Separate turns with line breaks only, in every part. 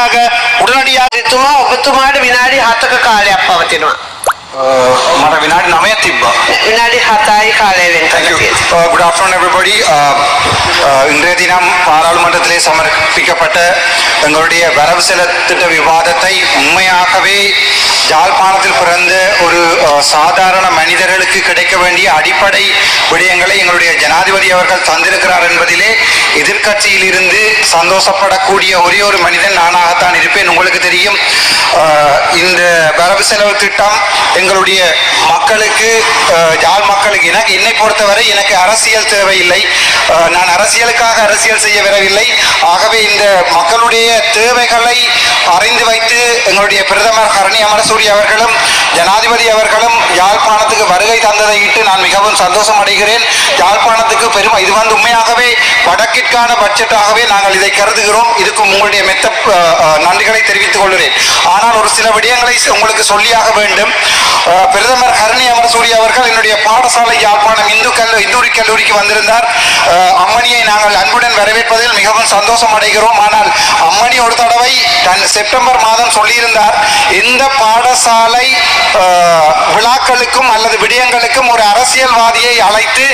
ඉවරනාග උඩනඩියා
එතුමා ඔබතුමාට විනාඩි හතක කාලයක් පවතිනවා.
මට විනාඩි නමය තිබ්බා
විනාඩි හතයි කාලය වෙන්
Thank you.
කරලා
Uh, good afternoon, everybody. Uh, uh, இன்றைய தினம் பாராளுமன்றத்திலே சமர்ப்பிக்கப்பட்ட எங்களுடைய வரவு செலுத்திட்ட விவாதத்தை உண்மையாகவே யாழ்ப்பாணத்தில் பிறந்த ஒரு uh, சாதாரண மனிதர்களுக்கு கிடைக்க வேண்டிய அடிப்படை விடயங்களை எங்களுடைய ஜனாதிபதி அவர்கள் தந்திருக்கிறார் என்பதிலே எதிர்க்கட்சியில் இருந்து சந்தோஷப்படக்கூடிய ஒரே ஒரு மனிதன் நானாகத்தான் இருப்பேன் உங்களுக்கு தெரியும் uh, இந்த வரவு செலவு திட்டம் எங்களுடைய மக்களுக்கு யாழ் மக்களுக்கு எனக்கு என்னை பொறுத்தவரை எனக்கு அரசியல் தேவையில்லை. நான் அரசியலுக்காக அரசியல் செய்ய வரவில்லை. ஆகவே இந்த மக்களுடைய தேவைகளை அறிந்து வைத்து எங்களுடைய பிரதமர் கரணி அமரசூரி அவர்களும் ஜனாதிபதி அவர்களும் யாழ்ப்பாணத்துக்கு வருகை தந்ததை இட்டு நான் மிகவும் சந்தோஷம் அடைகிறேன். யாழ்ப்பாணத்துக்கு பெரும் இது வந்து உண்மையாகவே வடக்கிற்கான பட்ஜெட்டாகவே நாங்கள் இதை கருதுகிறோம். இதுக்கும் உங்களுடைய மெத்த நன்றிகளை தெரிவித்துக் கொள்கிறேன். ஆனால் ஒரு சில விடயங்களை உங்களுக்கு சொல்லியாக வேண்டும். பிரதமர் ஹரணி அமரசூரி அவர்கள் என்னுடைய பாடசாலை யாழ்ப்பாணம் இந்து கல்லூரி இந்தூரி கல்லூரிக்கு வந்திருந்தார். அம்மணியை நாங்கள் அன்புடன் வரவேற்பதில் மிகவும் சந்தோஷம் அடைகிறோம். ஆனால் அம்மணி ஒரு தடவை தன் செப்டம்பர் மாதம் சொல்லியிருந்தார் இந்த பாடசாலை விழாக்களுக்கும் அல்லது விடயங்களுக்கும் ஒரு அரசியல்வாதியை அழைத்து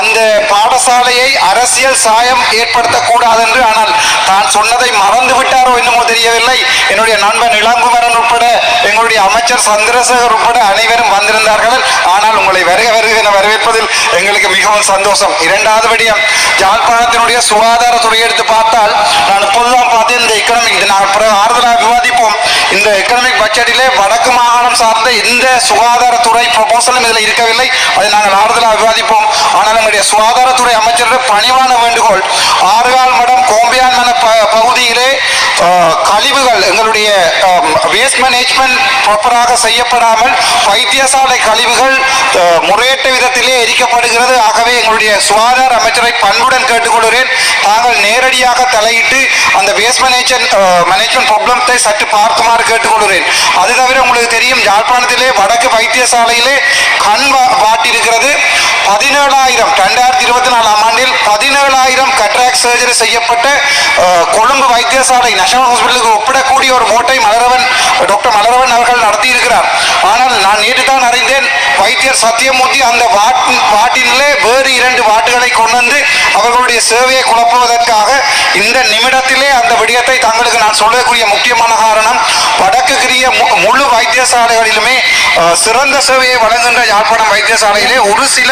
அந்த பாடசாலையை அரசியல் சாயம் ஏற்படுத்தக்கூடாது என்று ஆனால் தான் சொன்னதை மறந்து விட்டாரோ என்னமோ தெரியவில்லை. என்னுடைய நண்பன் இளங்குமரன் உட்பட எங்களுடைய அமைச்சர் சந்திரசேகர் உட்பட அனைவரும் வந்திருந்தார்கள். ஆனால் உங்களை வருக வருக என வரவேற்பதில் எங்களுக்கு மிகவும் சந்தோஷம். இரண்டாவது விடயம் யாழ்ப்பாணத்தினுடைய சுகாதாரத்துறை எடுத்து பார்த்தால் நான் இப்போதுதான் பார்த்தேன் இந்த எக்கனாமிக் இது நான் பிறகு ஆறுதலாக விவாதிப்போம் இந்த எக்கனாமிக் பட்ஜெட்டிலே வடக்கு மாகாணம் சார்ந்த எந்த சுகாதாரத்துறை ப்ரொபோசலும் இதில் இருக்கவில்லை. அதை நாங்கள் ஆறுதலாக விவாதிப்போம். ஆனால் நம்முடைய சுகாதாரத்துறை அமைச்சருடைய பணிவான வேண்டுகோள் ஆறுகால் மடம் கோம்பியான் மன ப- பகுதியிலே கழிவுகள் எங்களுடைய வேஸ்ட் மேனேஜ்மெண்ட் ப்ராப்பராக செய்யப்படாமல் வைத்தியசாலை கழிவுகள் முறையற்ற விதத்திலே எரிக்கப்படுகிறது. ஆகவே எங்களுடைய சுகாதார அமைச்சரை பண்புடன் கேட்டுக்கொள்கிறேன். தாங்கள் நேரடியாக தலையிட்டு அந்த வேஸ்ட் மேனேஜ்மெண்ட் மேனேஜ்மெண்ட் ப்ராப்ளத்தை சற்று பார்க்குமாறு கேட்டுக்கொள்கிறேன் அது தவிர உங்களுக்கு தெரியும் யாழ்ப்பாணத்திலே வடக்கு வைத்தியசாலையிலே கண் வா- வாட்டிருக்கிறது பதினேழாயிரம் ரெண்டாயிரத்தி இருபத்தி நாலாம் ஆண்டில் பதினேழாயிரம் கட்ராக் சர்ஜரி செய்யப்பட்ட கொழும்பு வைத்தியசாலை நேஷனல் ஹாஸ்பிட்டலுக்கு ஒப்பிடக்கூடிய ஒரு மோட்டை மலரவன் டாக்டர் மலரவன் அவர்கள் நடத்தியிருக்கிறார். ஆனால் நான் நேற்று தான் அறிந்தேன் வைத்தியர் சத்தியமூர்த்தி அந்த வாட்டின் வாட்டினிலே வேறு இரண்டு வாட்டுகளை கொண்டு வந்து அவர்களுடைய சேவையை குழப்புவதற்காக இந்த நிமிடத்திலே அந்த விடயத்தை தங்களுக்கு நான் சொல்லக்கூடிய முக்கியமான வடக்குக்கிரிய மு- முழு வைத்தியசாலைகளிலுமே சிறந்த சேவையை வழங்குகின்ற யாழ்ப்பாணம் வைத்தியசாலையிலே ஒரு சில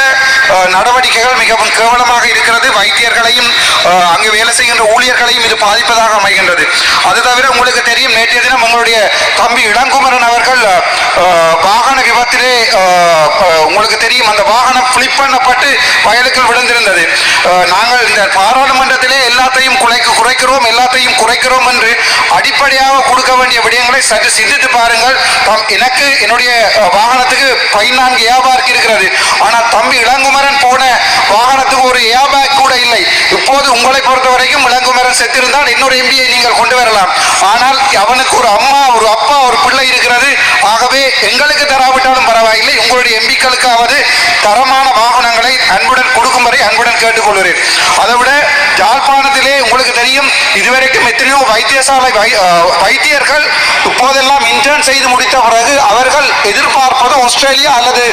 நடவடிக்கைகள் மிகவும் கேவலமாக இருக்கிறது. வைத்தியர்களையும் அங்கு வேலை செய்கின்ற ஊழியர்களையும் இது பாதிப்பதாக அமைகின்றது. அது தவிர உங்களுக்கு தெரியும் நேற்றைய தினம் உங்களுடைய தம்பி இளங்குமரன் அவர்கள் வாகன விபத்திலே உங்களுக்கு தெரியும் அந்த வாகனம் பிளிப் பண்ணப்பட்டு வயலுக்குள் விழுந்திருந்தது. நாங்கள் இந்த பாராளுமன்றத்திலே எல்லாத்தையும் குறைக்க குறைக்கிறோம் எல்லாத்தையும் குறைக்கிறோம் என்று அடிப்படையாக கொடுக்க வேண்டிய விடயங்கள் சற்று சிந்தித்து பாருங்கள். தம் எனக்கு என்னுடைய வாகனத்துக்கு பதினான்கு ஏபார்க் இருக்கிறது. ஆனால் தம்பி இளங்குமரன் போன வாகனத்துக்கு ஒரு ஏபாக் கூட இல்லை. இப்போது உங்களை பொறுத்த வரைக்கும் இளங்குமரன் செத்திருந்தால் இன்னொரு எம்பியை நீங்கள் கொண்டு வரலாம். ஆனால் அவனுக்கு ஒரு அம்மா ஒரு அப்பா ஒரு பிள்ளை இருக்கிறது. ஆகவே எங்களுக்கு தராவிட்டாலும் பரவாயில்லை. உங்களுடைய எம்பிக்களுக்காவது தரமான வாகனங்களை அன்புடன் கொடுக்கும் வரை அன்புடன் கேட்டுக்கொள்கிறேன். அதை விட யாழ்ப்பாணத்திலே உங்களுக்கு தெரியும் இதுவரைக்கும் எத்தனையோ வைத்தியசாலை வை- வைத்தியர்கள் இப்போதெல்லாம் இன்டர்ன் செய்து முடித்த பிறகு அவர்கள் எதிர்பார்ப்பது ஆஸ்திரேலியா அல்லது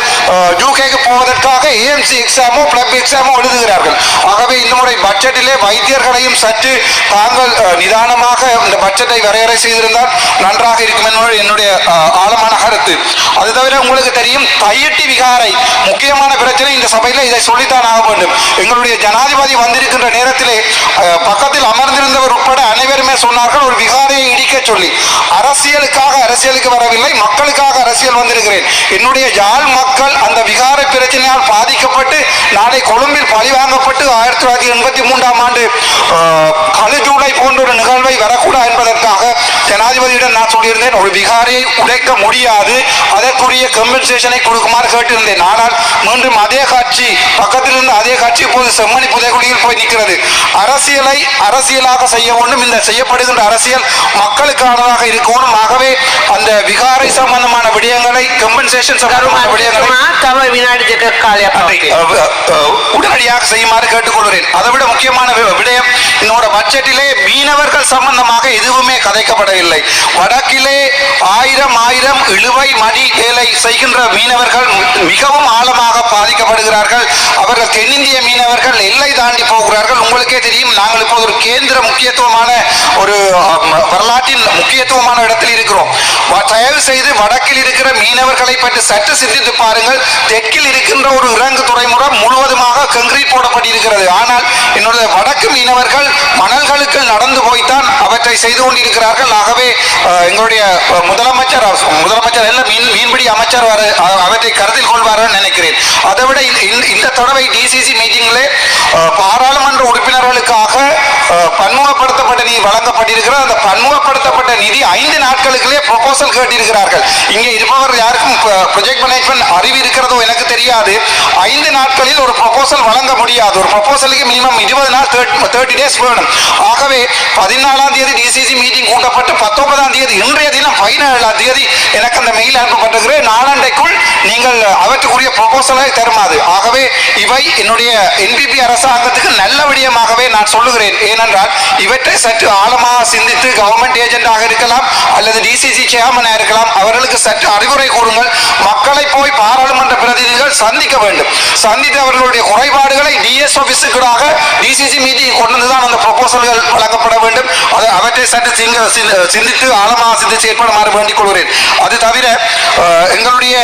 யூகேக்கு போவதற்காக ஏஎம்சி எக்ஸாமோ பிளப் எக்ஸாமோ எழுதுகிறார்கள். ஆகவே இந்த முறை பட்ஜெட்டிலே வைத்தியர்களையும் சற்று தாங்கள் நிதானமாக இந்த பட்ஜெட்டை வரையறை செய்திருந்தால் நன்றாக இருக்கும் என்பது என்னுடைய ஆழமான கருத்து. அது தவிர உங்களுக்கு தெரியும் தையட்டி விகாரை முக்கியமான பிரச்சனை இந்த சபையில் இதை சொல்லித்தான் ஆக வேண்டும். எங்களுடைய ஜனாதிபதி வந்திருக்கின்ற நேரத்திலே பக்கத்தில் அமர்ந்திருந்தவர் உட்பட அனைவருமே சொன்னார்கள் ஒரு விகாரையை இடிக்க சொல்லி. அரசு அரசியலுக்காக அரசியலுக்கு வரவில்லை மக்களுக்காக அரசியல் வந்திருக்கிறேன். என்னுடைய யாழ் மக்கள் அந்த விகார பிரச்சனையால் பாதிக்கப்பட்டு நாளை கொழும்பில் பழி வாங்கப்பட்டு ஆயிரத்தி தொள்ளாயிரத்தி எண்பத்தி மூன்றாம் ஆண்டு அஹ், கழுஜூலை போன்ற ஒரு நிகழ்வை வரக்கூடாது என்பதற்காக ஜனாதிபதியிடம் நான் சொல்லியிருந்தேன். ஒரு விகாரை உடைக்க முடியாது. அதற்குரிய கம்பன்சேஷனை கொடுக்குமாறு கேட்டிருந்தேன். ஆனால் மீண்டும் அதே காட்சி பக்கத்தில் இருந்த அதே காட்சி இப்போது செம்மணி புதைகுடியில் போய் நிற்கிறது. அரசியலை அரசியலாக செய்ய வேண்டும். இந்த செய்யப்படுகின்ற அரசியல் மக்களுக்கானதாக இருக்கணும் ஆகவே அந்த விகாரை சம்பந்தமான விடயங்களை கம்பன்சேஷன் சம்பந்தமான விடயங்களை உடனடியாக செய்யுமாறு கேட்டுக்கொள்கிறேன். அதை விட முக்கியமான விடயம் என்னோட பட்ஜெட்டிலே மீனவர்கள் சம்பந்தமாக எதுவுமே கதைக்கப்படவில்லை. வடக்கிலே ஆயிரம் ஆயிரம் இழுவை மணி வேலை செய்கின்ற மீனவர்கள் மிகவும் ஆழமாக பாதிக்கப்படுகிறார்கள். அவர்கள் தென்னிந்திய மீனவர்கள் எல்லை தாண்டி போகிறார்கள். உங்களுக்கே தெரியும் நாங்கள் இப்போது ஒரு கேந்திர முக்கியத்துவமான ஒரு வரலாற்றின் முக்கியத்துவமான இடத்தில் இருக்கிறோம். தயவு செய்து வடக்கில் இருக்கிற மீனவர்களை பற்றி சற்று சிந்தித்து பாருங்கள். தெற்கில் இருக்கின்ற ஒரு இறங்கு துறைமுகம் முழுவதுமாக கங்கிரீட் போடப்பட்டிருக்கிறது. ஆனால் என்னுடைய வடக்கு மீனவர்கள் மணல்களுக்கு நடந்து போய்த்தான் அவற்றை செய்து கொண்டிருக்கிறார்கள். ஆகவே எங்களுடைய முதலமைச்சர் முதலமைச்சர் அல்ல மீன் மீன்பிடி அமைச்சர் அவற்றை கருத்தில் கொள்வார்கள் நினைக்கிறேன். அதை விட இந்த- இந்த- தடவை டிசிசி மீட்டிங்கிலே பாராளுமன்ற உறுப்பினர்களுக்காக பன்முகப்படுத்தப்பட்ட நிதி வழங்கப்பட்டிருக்கிறது. அந்த பன்முகப்படுத்தப்பட்ட நிதி ஐந்து நாட்களுக்குள்ளே ப்ரொபோசல் கேட்டிருக்கிறார்கள். இங்கே இருப்பவர் யாருக்கும் ப்ரொஜெக்ட் மேனேஜ்மெண்ட் அறிவு இருக்கிறதோ எனக்கு தெரியாது. ஐந்து நாட்களில் ஒரு ப்ரொபோசல் வழங்க முடியாது. ஒரு ப்ரொபோசலுக்கு மினிமம் இருபது நாள் தேர்ட்டி டேஸ் வேணும். ஆகவே பதினாலாம் தேதி டிசிசி மீட்டிங் கூட்டப்பட்டு பத்தொன்பதாம் தேதி இன்றைய தினம் பதினேழாம் தேதி எனக்கு அந்த மெயில் அனுப்பப்பட்டிருக்கிறது நாளாண்டைக்குள் நீங்கள் அவற்றுக்குரிய ப்ரொபோசலை தருமாது ஆகவே இவை என்னுடைய என்பிபி அரசாங்கத்துக்கு நல்ல விடயமாகவே நான் சொல்லுகிறேன். ஏனென்றால் இவற்றை சற்று ஆழமாக சிந்தித்து கவர்மெண்ட் ஏஜென்டாக இருக்கலாம் அல்லது டிசிசி சேர்மனாக இருக்கலாம் அவர்களுக்கு சற்று அறிவுரை கூறுங்கள். மக்களை போய் பாராளுமன்ற பிரதிநிதிகள் சந்திக்க வேண்டும். சந்தித்து அவர்களுடைய குறைபாடுகளை டிஎஸ் ஆஃபீஸுக்காக டிசிசி மீட்டிங் கொண்டு வந்து தான் அந்த ப்ரொபோசல்கள் வழங்கப்பட வேண்டும். அது அவற்றை சற்று சிங்க சிந்த- சிந்தித்து ஆழமாக சிந்தித்து செயற்படுமாறு வேண்டிக் கொள்கிறேன். அது தவிர எங்களுடைய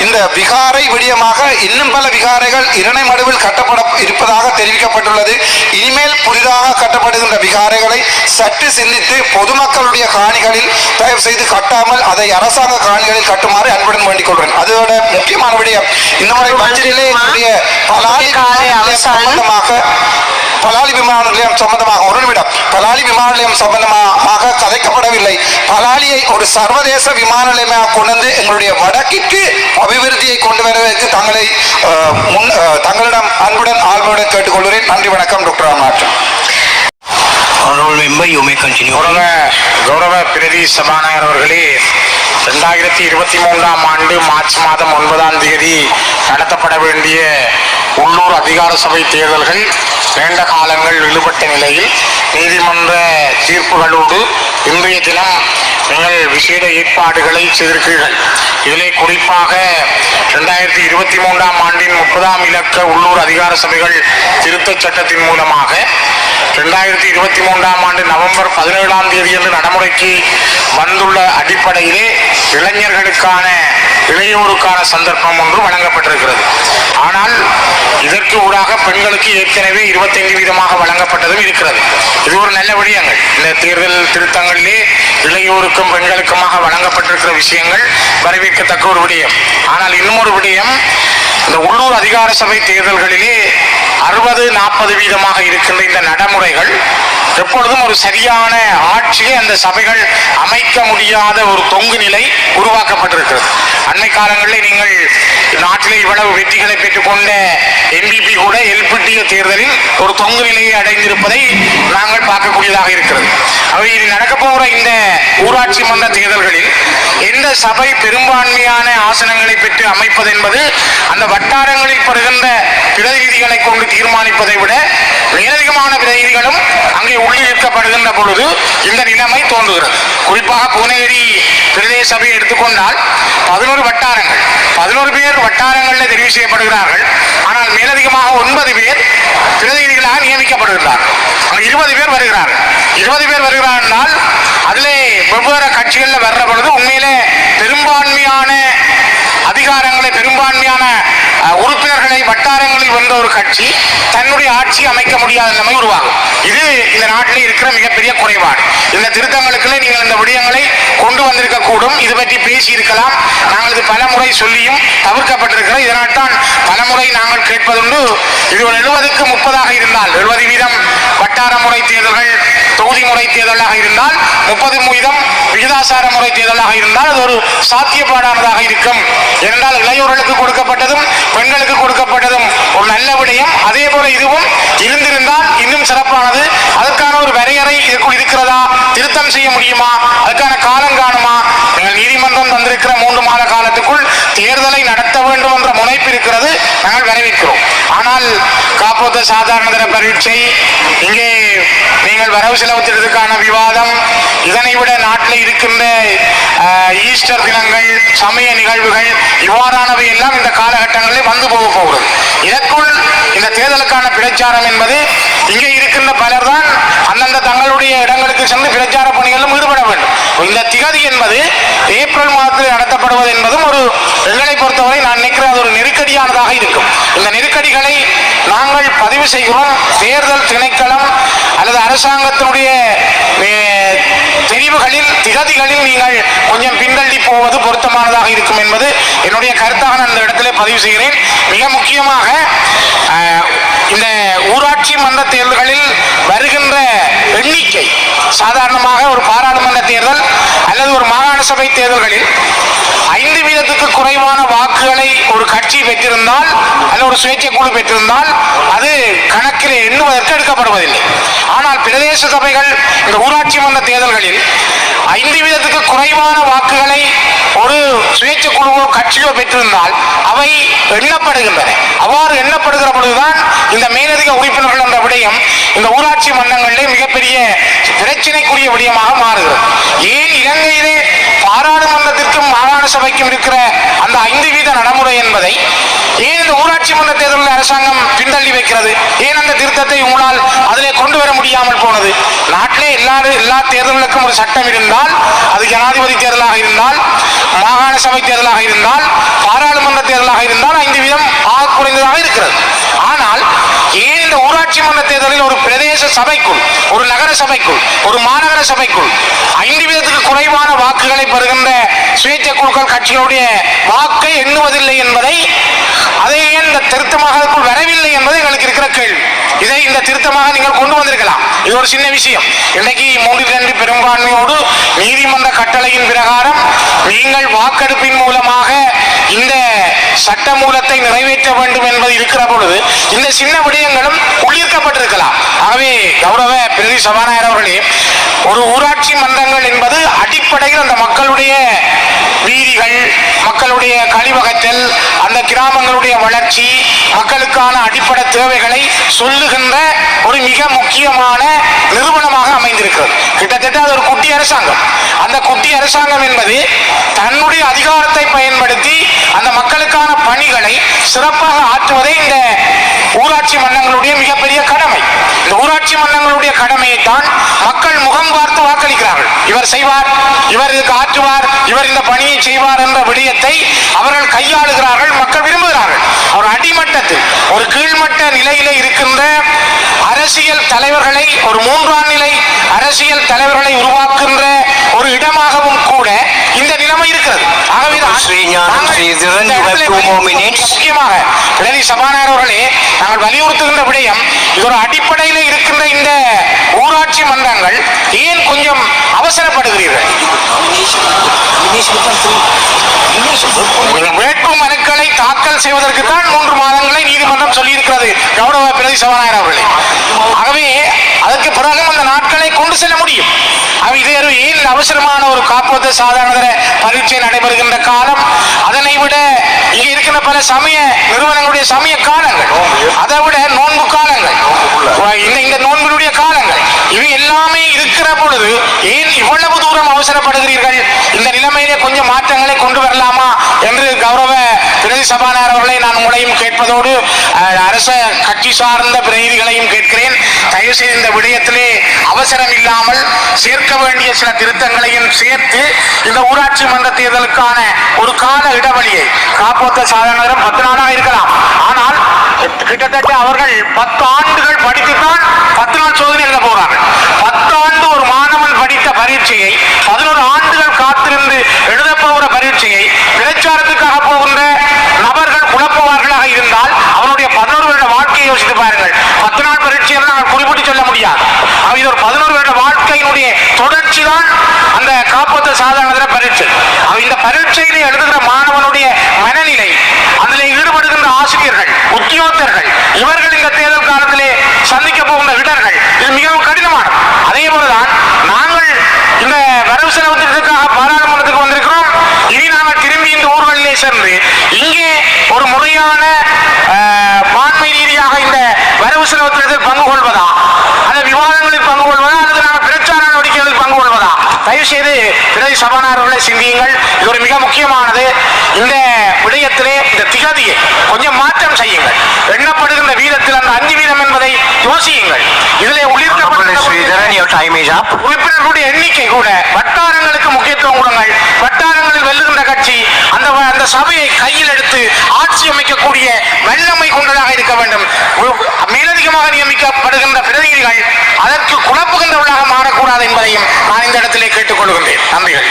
இந்த விகாரை விடயமாக இன்னும் பல விகாரைகள் இரணை மடுவில் கட்டப்பட இருப்பதாக தெரிவிக்கப்பட்டுள்ளது இனிமேல் புதிதாக கட்டப்படுகின்ற விகாரைகளை சற்று சிந்தித்து பொதுமக்களுடைய காணிகளில் தயவு செய்து கட்டாமல் அதை அரசாங்க காணிகளில் கட்டுமாறு அன்புடன் வேண்டிக் கொள்கிறேன் அதோட முக்கியமான விடயம் இந்த முறை பட்ஜெட்டிலே என்னுடைய
அவசானம்.
சம்பந்தமாக பலாலி விமான நிலையம் சம்பந்தமாக ஒரு நிமிடம். பலாலி விமான நிலையம் சம்பந்தமாக கதைக்கப்படவில்லை. பலாலியை ஒரு சர்வதேச விமான நிலையமாக கொண்டு வந்து எங்களுடைய வடக்கிற்கு அபிவிருத்தியை கொண்டு வருவதற்கு தங்களை முன் அஹ், தங்களிடம் அன்புடன் ஆழ்வுடன் கேட்டுக்கொள்கிறேன். நன்றி வணக்கம் டாக்டர் ராமநாதன்.
கௌரவ கௌரவ பிரதி சபாநாயகர் அவர்களே ரெண்டாயிரத்தி இருபத்தி மூன்றாம் ஆண்டு மார்ச் மாதம் ஒன்பதாம் தேதி நடத்தப்பட வேண்டிய உள்ளூர் அதிகார சபை தேர்தல்கள் நீண்ட காலங்கள் இழுபட்ட நிலையில் நீதிமன்ற தீர்ப்புகளோடு இன்றைய தினம் நீங்கள் விசேட ஏற்பாடுகளை செய்திருக்கிறீர்கள். இதிலே குறிப்பாக ரெண்டாயிரத்தி இருபத்தி மூன்றாம் ஆண்டின் முப்பதாம் இலக்க உள்ளூர் அதிகார சபைகள் திருத்தச் சட்டத்தின் மூலமாக ரெண்டாயிரத்தி இருபத்தி மூன்றாம் ஆண்டு நவம்பர் பதினேழாம் தேதியன்று நடைமுறைக்கு வந்துள்ள அடிப்படையிலே இளைஞர்களுக்கான இளையோருக்கான சந்தர்ப்பம் ஒன்று வழங்கப்பட்டிருக்கிறது. ஆனால் இதற்கு ஊடாக பெண்களுக்கு ஏற்கனவே இருபத்தைந்து வீதமாக வழங்கப்பட்டதும் இருக்கிறது. இது ஒரு நல்ல விடயங்கள். இந்த தேர்தல் திருத்தங்களிலே இளையோருக்கும் பெண்களுக்குமாக வழங்கப்பட்டிருக்கிற விஷயங்கள் வரவேற்கத்தக்க ஒரு விடயம். ஆனால் இன்னும் ஒரு விடயம் இந்த உள்ளூர் அதிகார சபை தேர்தல்களிலே அறுபது நாற்பது வீதமாக இருக்கின்ற இந்த நடைமுறைகள் எப்பொழுதும் ஒரு சரியான ஆட்சியை அந்த சபைகள் அமைக்க முடியாத ஒரு தொங்கு நிலை உருவாக்கப்பட்டிருக்கிறது. அண்மை காலங்களில் நீங்கள் நாட்டில் இவ்வளவு வெற்றிகளை பெற்றுக்கொண்ட எம்பிபி கூட எல்பிட்டிய தேர்தலில் ஒரு தொங்கு நிலையை அடைந்திருப்பதை நாங்கள் பார்க்கக்கூடியதாக இருக்கிறது. அவை இது நடக்க போகிற இந்த ஊராட்சி மன்ற தேர்தல்களில் எந்த சபை பெரும்பான்மையான ஆசனங்களை பெற்று அமைப்பது என்பது அந்த வட்டாரங்களில் பெறுகின்ற பிரதிநிதிகளை கொண்டு தீர்மானிப்பதை விட மேலதிகமான பிரதிநிதிகளும் அங்கே உள்ளிருக்கப்படுகின்ற பொழுது இந்த நிலைமை தோன்றுகிறது. குறிப்பாக பூனேரி பிரதேச சபையை எடுத்துக்கொண்டால் பதினோரு வட்டாரங்கள் பதினோரு பேர் வட்டாரங்களில் தெரிவு செய்யப்படுகிறார்கள். ஆனால் மேலதிகமாக ஒன்பது பேர் பிரதிநிதிகளாக நியமிக்கப்படுகிறார்கள் இருபது பேர் வருகிறார்கள். இருபது பேர் வருகிறார்கள் அதிலே வெவ்வேறு கட்சிகளில் வர்ற பொழுது உண்மையிலே பெரும்பான்மையான அதிகாரங்களை பெரும்பான்மையான உறுப்பினர்களை வட்டாரங்களில் வந்த ஒரு கட்சி தன்னுடைய ஆட்சி அமைக்க முடியாத நிலைமை உருவாகும். இது இந்த நாட்டில் இருக்கிற மிகப்பெரிய குறைபாடு. இந்த திருத்தங்களுக்குள்ளே நீங்கள் இந்த விடயங்களை கொண்டு வந்திருக்க கூடும். இது பற்றி பேசி இருக்கலாம் நாங்கள் இது பல முறை சொல்லியும் தவிர்க்கப்பட்டிருக்கிறோம். இதனால் தான் பல முறை நாங்கள் கேட்பதுண்டு. இது ஒரு எழுபதுக்கு முப்பதாக இருந்தால் எழுபது வீதம் வட்டார முறை தேர்தல்கள் தொகுதி முறை தேர்தலாக இருந்தால் முப்பது வீதம் விகிதாசார முறை தேர்தலாக இருந்தால் அது ஒரு சாத்தியப்பாடானதாக இருக்கும். என்றால் இளையோர்களுக்கு கொடுக்கப்பட்டதும் பெண்களுக்கு கொடுக்கப்பட்டதும் ஒரு நல்ல விடயம். அதே போல இதுவும் இருந்திருந்தால் இன்னும் சிறப்பானது. அதற்கான ஒரு வரையறை இருக்கிறதா? திருத்தம் செய்ய முடியுமா? அதுக்கான காலம் காணுமா நீங்கள் நீதிமன்றம் தந்திருக்கிற மூன்று மாத காலத்துக்குள் தேர்தலை நடத்த வேண்டும் என்ற முனைப்பு இருக்கிறது நாங்கள் வரவேற்கிறோம். ஆனால் காப்போத்த சாதாரணதர பரீட்சை இங்கே நீங்கள் வரவு செலவு திட்டத்துக்கான விவாதம் இதனை விட நாட்டில் இருக்கின்ற ஈஸ்டர் தினங்கள் சமய நிகழ்வுகள் இவ்வாறானவை எல்லாம் இந்த காலகட்டங்களில் வந்து போக போகிறது. இதற்குள் இந்த தேர்தலுக்கான பிரச்சாரம் என்பது இங்கே இருக்கின்ற பலர் தான் அந்தந்த தங்களுடைய இடங்களுக்கு சென்று பிரச்சார என்பது ஏப்ரல் மாதத்தில் நடத்தப்படுவது என்பதும் ஒரு எங்களை பொறுத்தவரை நான் நினைக்கிறேன் அது ஒரு நெருக்கடியானதாக இருக்கும். இந்த நெருக்கடிகளை நாங்கள் பதிவு செய்கிறோம். தேர்தல் திணைக்களம் அல்லது அரசாங்கத்தினுடைய தெரிவுகளில் திகதிகளில் நீங்கள் கொஞ்சம் பின்தள்ளி போவது பொருத்தமானதாக இருக்கும் என்பது என்னுடைய கருத்தாக நான் இந்த இடத்திலே பதிவு செய்கிறேன். மிக முக்கியமாக இந்த ஊராட்சி மன்ற தேர்தல்களில் வருகின்ற எண்ணிக்கை சாதாரணமாக ஒரு பாராளுமன்ற தேர்தல் அல்லது ஒரு மாகாண தேர்தல்களில் ஐந்து வீதத்துக்கு குறைவான வாக்குகளை ஒரு கட்சி பெற்றிருந்தால் அல்ல ஒரு சுயேட்சை குழு பெற்றிருந்தால் அது கணக்கில் எண்ணுவதற்கு எடுக்கப்படுவதில்லை. ஆனால் பிரதேச சபைகள் இந்த ஊராட்சி மன்ற தேர்தல்களில் ஐந்து வீதத்துக்கு குறைவான வாக்குகளை ஒரு சுயேட்சை குழுவோ கட்சியோ பெற்றிருந்தால் அவை எண்ணப்படுகின்றன. அவ்வாறு எண்ணப்படுகிற பொழுதுதான் இந்த மேலதிக உறுப்பினர்கள் என்ற விடயம் இந்த ஊராட்சி மன்றங்களிலே மிகப்பெரிய பிரச்சனைக்குரிய விடயமாக மாறுகிறது. ஏன் இலங்கையிலே பாராளுமன்றத்திற்கும் மாகாண சபைக்கும் இருக்கிற அந்த ஐந்து வீத நடைமுறை என்பதை ஏன் இந்த ஊராட்சி மன்ற தேர்தலில் அரசாங்கம் பின்தள்ளி வைக்கிறது? ஏன் அந்த திருத்தத்தை உங்களால் அதிலே கொண்டு வர முடியாமல் போனது? நாட்டிலே எல்லா எல்லா தேர்தல்களுக்கும் ஒரு சட்டம் இருந்தால் அது ஜனாதிபதி தேர்தலாக இருந்தால் மாகாண சபை தேர்தலாக இருந்தால் பாராளுமன்ற தேர்தலாக இருந்தால் ஐந்து வீதம் ஆக குறைந்ததாக இருக்கிறது. ஆனால் ஏன் இந்த ஊராட்சி மன்ற தேர்தலில் ஒரு பிரதேச சபைக்குள் ஒரு நகர சபைக்குள் ஒரு மாநகர சபைக்குள் ஐந்து வீதத்துக்கு குறைவான வாக்குகளை பெறுகின்ற சுயேட்சை குழுக்கள் கட்சிகளுடைய வாக்கை எண்ணுவதில்லை என்பதை அதை ஏன் இந்த திருத்தமாக வரவில்லை என்பது எங்களுக்கு இருக்கிற கேள்வி. இதை இந்த திருத்தமாக நீங்கள் கொண்டு வந்திருக்கலாம். இது ஒரு சின்ன விஷயம். இன்றைக்கு மூன்றில் ரெண்டு பெரும்பான்மையோடு நீதிமன்ற கட்டளையின் பிரகாரம் நீங்கள் வாக்கெடுப்பின் மூலமாக இந்த சட்ட மூலத்தை நிறைவேற்ற வேண்டும் என்பது இருக்கிற பொழுது இந்த சின்ன விடயங்களும் உள்ளிருக்கப்பட்டிருக்கலாம். ஆகவே கௌரவ பிரதி சபாநாயகர் அவர்களே ஒரு ஊராட்சி மன்றங்கள் என்பது அடிப்படையில் அந்த மக்களுடைய வீதிகள் மக்களுடைய கழிவகத்தில் அந்த கிராமங்களுடைய வளர்ச்சி மக்களுக்கான அடிப்படை தேவைகளை சொல்லுகின்ற ஒரு மிக முக்கியமான நிறுவனமாக அமைந்திருக்கிறது. கிட்டத்தட்ட அது ஒரு குட்டி அரசாங்கம். அந்த குட்டி அரசாங்கம் என்பது தன்னுடைய அதிகாரத்தை பயன்படுத்தி அந்த மக்களுக்கான பணிகளை சிறப்பாக ஆற்றுவதே இந்த ஊராட்சி மன்னங்களுடைய மிகப்பெரிய கடமை. இந்த ஊராட்சி மன்னங்களுடைய கடமையை தான் மக்கள் முகம் பார்த்து வாக்களிக்கிறார்கள் இவர் செய்வார் இவர் இதுக்கு ஆற்றுவார் இவர் இந்த பணியை செய்வார் என்ற விடயத்தை அவர்கள் கையாளுகிறார்கள் மக்கள் விரும்புகிறார்கள் ஒரு அடிமட்டத்தில் ஒரு கீழ்மட்ட நிலையிலே இருக்கின்ற அரசியல் தலைவர்களை ஒரு மூன்றாம் நிலை அரசியல் தலைவர்களை உருவாக்குகின்ற ஒரு இடமாகவும் கூட இந்த நிலைமை இருக்கிறது. முக்கியமாக பிரதி சபாநாயகர் அவர்களே நாங்கள் வலியுறுத்துகின்ற விடயம் இது ஒரு அடிப்படையில் இருக்கின்ற இந்த ஊராட்சி மன்றங்கள் ஏன் கொஞ்சம் We're மனுக்களை தாக்கல் செய்வதற்கு தான் மூன்று மாதங்களை நீதிமன்றம் சொல்லியிருக்கிறது. கௌரவ பிரதி சபாநாயகர் அவர்களே. ஆகவே அதற்கு பிறகு அந்த நாட்களை கொண்டு செல்ல முடியும். இது ஏன் அவசரமான ஒரு காப்போத்த சாதாரண பரீட்சை நடைபெறுகின்ற காலம். அதனை விட இங்க இருக்கின்ற பல சமய நிறுவனங்களுடைய சமய காலங்கள் அதை விட நோன்பு காலங்கள் இந்த இந்த நோன்பினுடைய காலங்கள் இவை எல்லாமே இருக்கிற பொழுது ஏன் இவ்வளவு தூரம் அவசரப்படுகிறீர்கள்? இந்த நிலைமையிலே கொஞ்சம் மாற்றங்களை கொண்டு வரலாமா? என்று கௌரவ பிரதி சபாநாயகர் அவர்களை நான் உங்களையும் கேட்பதோடு அரச கட்சி சார்ந்த பிரதிநிதிகளையும் கேட்கிறேன். தயவு செய்து இந்த விடயத்திலே அவசரம் இல்லாமல் சேர்க்க வேண்டிய சில திருத்தங்களையும் சேர்த்து இந்த ஊராட்சி மன்ற தேர்தலுக்கான ஒரு கால இடைவெளியை காப்போத்த சாதனை பத்து நாளாக இருக்கலாம். ஆனால் கிட்டத்தட்ட அவர்கள் பத்து ஆண்டுகள் படித்துத்தான் பத்து நாள் சோதனை எழுத போறாங்க. பத்து ஆண்டு ஒரு மாணவன் படித்த பரீட்சையை பதினோரு ஆண்டுகள் காத்திருந்து எழுத போகிற பரீட்சையை பிரச்சாரத்துக்காக போகின்ற நபர்கள் குழப்புவார்களாக இருந்தால் அவனுடைய பதினோரு வருட வாழ்க்கையை யோசித்து பாருங்கள் பத்து நாள் பரீட்சை என்று நாங்கள் குறிப்பிட்டு சொல்ல முடியாது ஆக இது வாழ்க்கையினுடைய தொடர்ச்சி தான் அந்த காப்பத்து சாதாரண பரீட்சை. இந்த பரீட்சையிலே எழுதுகிற மாணவனுடைய மனநிலை அதில் ஈடுபடுகின்ற ஆசிரியர்கள் உத்தியோகத்தர்கள் இவர்கள் இந்த தேர்தல் காலத்திலே சந்திக்க போகின்ற இடர்கள் இது மிகவும் கடினமானது. அதே போலதான் நாங்கள் இந்த வரவு செலவு நிலையை சென்று இங்கே ஒரு முறையான பான்மை ரீதியாக இந்த வரவு செலவு பங்கு கொள்வதா? அந்த விவாதங்களில் பங்கு கொள்வதா? அல்லது நாங்கள் பிரச்சார நடவடிக்கைகளில் பங்கு கொள்வதா? தயவு செய்து பிரதி சபாநாயகர்களை சிந்தியுங்கள். இது ஒரு மிக முக்கியமானது. இந்த விடயத்திலே இந்த திகதியை கொஞ்சம் மாற்றம் செய்யுங்கள். எண்ணப்படுகின்ற வீதத்தில் அந்த அஞ்சு வீதம் என்பதை யோசியுங்கள். இதிலே உறுப்பினர்களுடைய எண்ணிக்கை கூட வட்டாரங்களுக்கு முக்கியத்துவம் கொடுங்கள். வட்டார வெல்லுகின்ற கட்சி அந்த அந்த சபையை கையில் எடுத்து ஆட்சி அமைக்கக்கூடிய வல்லமை கொண்டதாக இருக்க வேண்டும். மேலதிகமாக நியமிக்கப்படுகின்ற பிரதிநிதிகள் அதற்கு குழப்புகின்றவர்களாக மாறக்கூடாது என்பதையும் நான் இந்த இடத்திலே கேட்டுக்கொள்கின்றேன். நன்றிகள்.